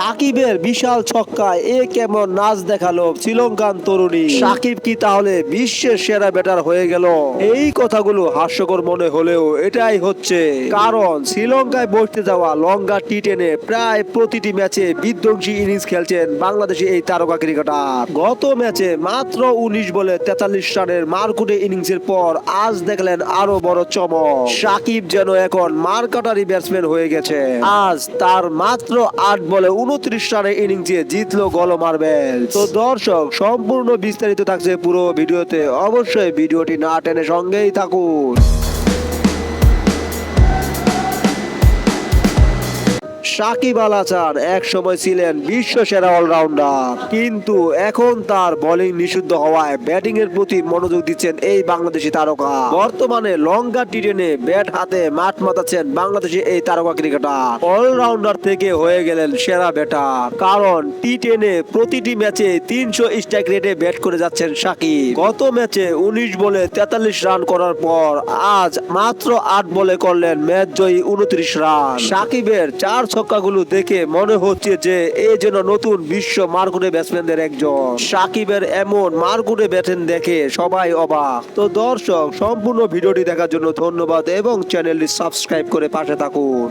সাকিবের বিশাল ছক্কায় এ কেমন নাচ দেখাল শ্রীলঙ্কান তরুণী। সাকিব কি তাহলে বিশ্বের সেরা ব্যাটার হয়ে গেল? এই কথাগুলো হাস্যকর মনে হলেও এটাই হচ্ছে। কারণ শ্রীলঙ্কায় বসতে যাওয়া লঙ্কা টি টেনে প্রায় প্রতিটি ম্যাচে বিধ্বংসী ইনিংস খেলছেন বাংলাদেশি এই তারকা ক্রিকেটার। গত ম্যাচে মাত্র উনিশ বলে তেতাল্লিশ রানের মারকুটে ইনিংসের পর আজ দেখলেন আরও বড় চমক। সাকিব যেন এখন মারকাটারি ব্যাটসম্যান হয়ে গেছে। আজ তার মাত্র আট বলে উনত্রিশ রানের ইনিংসে জিতলো গল মার্বেল তো দর্শক, সম্পূর্ণ বিস্তারিত থাকছে পুরো ভিডিওতে। অবশ্যই ভিডিওটি না টেনে সঙ্গেই থাকুন। সাকিব আল হাসান এক সময় ছিলেন বিশ্ব সেরা অলরাউন্ডার, কিন্তু এখন তার বোলিং নিষিদ্ধ হওয়ায় ব্যাটিং এর প্রতি মনোযোগ দিচ্ছেন এই বাংলাদেশি তারকা। বর্তমানে লঙ্কা টি টেনে ব্যাট হাতে মাঠ মাতাচ্ছেন বাংলাদেশি এই তারকা ক্রিকেটার। অলরাউন্ডার থেকে হয়ে গেলেন সেরা ব্যাটার কারণ টি টেনে প্রতিটি ম্যাচে তিনশো স্ট্রাইক রেটে ব্যাট করে যাচ্ছেন সাকিব। গত ম্যাচে উনিশ বলে তেতাল্লিশ রান করার পর আজ মাত্র আট বলে করলেন ম্যাচ জয়ী উনত্রিশ রান সাকিবের চার ছক্কাগুলো দেখে মনে হচ্ছে যে এ যেন নতুন বিশ্ব মারকুটে ব্যাটসম্যানদের একজন। সাকিবের এমন মারকুটে ব্যাটেন দেখে সবাই অবাক। তো দর্শক, সম্পূর্ণ ভিডিওটি দেখার জন্য ধন্যবাদ এবং চ্যানেলটি সাবস্ক্রাইব করে পাশে থাকুন।